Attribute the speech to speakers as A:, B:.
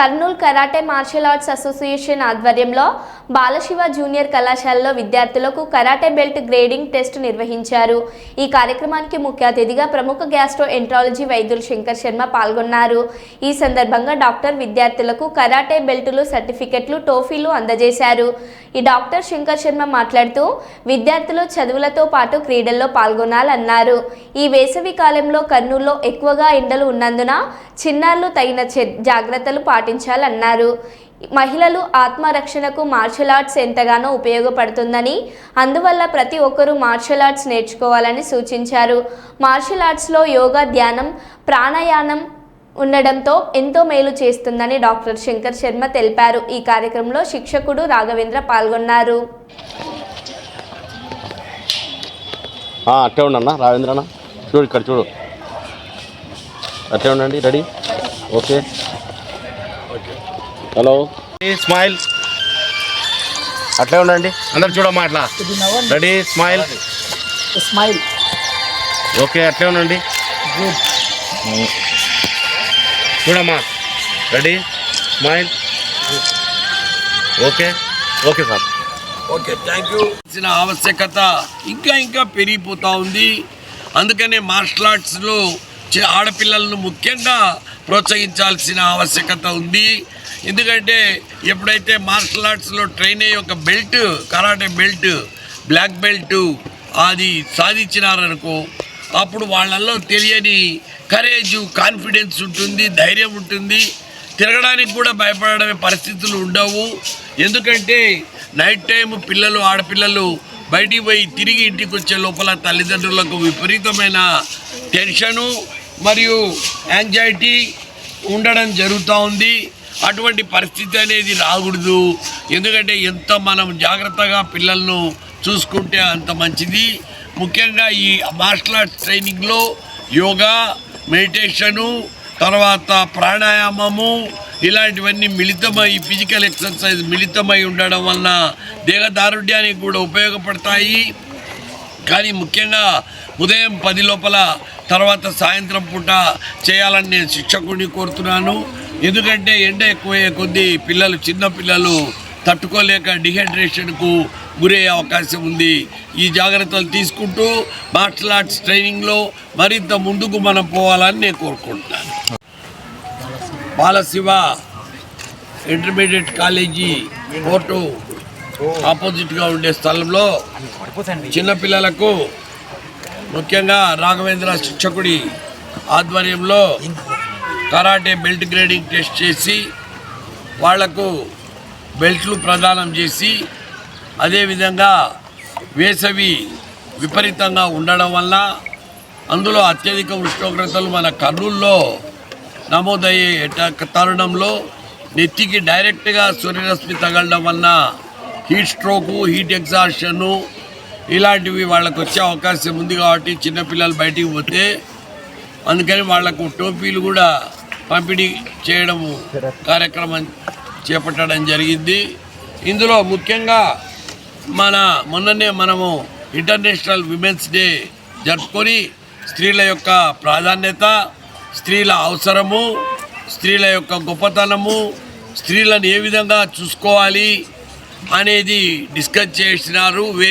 A: Kurnool karate martial arts association ఆధ్వర్యంలో Balasiva junior కళాశాలలో విద్యార్థులకు కరాటే బెల్ట్ గ్రేడింగ్ టెస్ట్ నిర్వహించారు. ఈ కార్యక్రమానికి ముఖ్య అతిథిగా ప్రముఖ గ్యాస్ట్రో ఎంట్రాలజీ వైద్యులు శంకర్ శర్మ పాల్గొన్నారు. ఈ సందర్భంగా డాక్టర్ విద్యార్థులకు కరాటే బెల్టులు సర్టిఫికెట్లు టోఫీలు అందజేశారు. ఈ డాక్టర్ శంకర్ శర్మ మాట్లాడుతూ విద్యార్థులు చదువులతో పాటు క్రీడల్లో పాల్గొనాలన్నారు. ఈ వేసవి కాలంలో కర్నూలులో ఎక్కువగా ఎండలు ఉన్నందున చిన్నారులు తగిన చె- జాగ్రత్తలు పాటించాలన్నారు. మహిళలు ఆత్మరక్షణకు మార్షల్ ఆర్ట్స్ ఎంతగానో ఉపయోగపడుతుందని అందువల్ల ప్రతి ఒక్కరూ మార్షల్ ఆర్ట్స్ నేర్చుకోవాలని సూచించారు. మార్షల్ ఆర్ట్స్లో యోగా ధ్యానం ప్రాణాయామం ఉండడంతో ఎంతో మేలు చేస్తుందని డాక్టర్ శంకర్ శర్మ తెలిపారు. ఈ కార్యక్రమంలో శిక్షకుడు రాఘవేంద్ర పాల్గొన్నారు.
B: అట్టే ఉండన్నా రావేంద్ర చూడు ఇక్కడ చూడు. అట్టే ఉండండి రెడీ? ఓకే. హలో. స్మైల్ అట్లే ఉండండి. అందరు చూడమ్మా అట్లా. రెడీ స్మైల్
C: స్మైల్
B: ఓకే అట్లే ఉండండి. చూడమ్మా. Ready smile okay okay sir
D: okay thank you ఇచ్చిన ఆవశ్యకత ఇంకా ఇంకా పెరిగిపోతూ ఉంది. అందుకనే మార్షల్ ఆర్ట్స్లో చి- ఆడపిల్లలను ముఖ్యంగా ప్రోత్సహించాల్సిన ఆవశ్యకత ఉంది. ఎందుకంటే ఎప్పుడైతే మార్షల్ ఆర్ట్స్లో ట్రైన్ అయ్యే ఒక belt karate belt black belt అది సాధించినారనుకో అప్పుడు వాళ్ళల్లో తెలియని కరేజ్ కాన్ఫిడెన్స్ ఉంటుంది ధైర్యం ఉంటుంది. తిరగడానికి కూడా భయపడమే పరిస్థితులు ఉండవు. ఎందుకంటే నైట్ టైం పిల్లలు ఆడపిల్లలు బయటికి పోయి తిరిగి ఇంటికి వచ్చే లోపల తల్లిదండ్రులకు విపరీతమైన టెన్షను మరియు యాంగ్జైటీ ఉండడం జరుగుతూ ఉంది. అటువంటి పరిస్థితి అనేది రాకూడదు. ఎందుకంటే ఎంత మనం జాగ్రత్తగా పిల్లలను చూసుకుంటే అంత మంచిది. ముఖ్యంగా ఈ మార్షల్ ఆర్ట్స్ ట్రైనింగ్లో యోగా మెడిటేషను తర్వాత ప్రాణాయామము ఇలాంటివన్నీ మిళితమై ఫిజికల్ ఎక్సర్సైజ్ మిళితమై ఉండడం వలన దేహదారుఢ్యానికి కూడా ఉపయోగపడతాయి. కానీ ముఖ్యంగా ఉదయం పది లోపల తర్వాత సాయంత్రం పూట చేయాలని నేను శిక్షకుడిని కోరుతున్నాను. ఎందుకంటే ఎండ ఎక్కువయ్యే కొద్దీ పిల్లలు చిన్న పిల్లలు తట్టుకోలేక డిహైడ్రేషన్కు గురయ్యే అవకాశం ఉంది. ఈ జాగ్రత్తలు తీసుకుంటూ మార్షల్ ఆర్ట్స్ ట్రైనింగ్లో మరింత ముందుకు మనం పోవాలని నేను కోరుకుంటున్నాను. బాలశివ ఇంటర్మీడియట్ కాలేజీ కోర్టు ఆపోజిట్గా ఉండే స్థలంలో చిన్నపిల్లలకు ముఖ్యంగా రాఘవేంద్ర శిక్షకుడి ఆధ్వర్యంలో కరాటే బెల్ట్ గ్రేడింగ్ టెస్ట్ చేసి వాళ్ళకు బెల్ట్లు ప్రదానం చేసి అదేవిధంగా వేసవి విపరీతంగా ఉండడం వల్ల అందులో అత్యధిక ఉష్ణోగ్రతలు మన కర్నూల్లో నమోదయ్యే తరుణంలో నెత్తికి డైరెక్ట్గా సూర్యరశ్మి తగలడం వలన హీట్ స్ట్రోకు హీట్ ఎగ్జాషను ఇలాంటివి వాళ్ళకు వచ్చే అవకాశం ఉంది కాబట్టి చిన్నపిల్లలు బయటికి పోతే అందుకని వాళ్ళకు టోపీలు కూడా పంపిణీ చేయడము కార్యక్రమం చేపట్టడం జరిగింది. ఇందులో ముఖ్యంగా మన మొన్ననే మనము ఇంటర్నేషనల్ విమెన్స్ డే జరుపుకొని స్త్రీల యొక్క ప్రాధాన్యత స్త్రీల అవసరము స్త్రీల యొక్క గొప్పతనము స్త్రీలను ఏ విధంగా చూసుకోవాలి అనేది డిస్కస్ చేసినారు. వేరే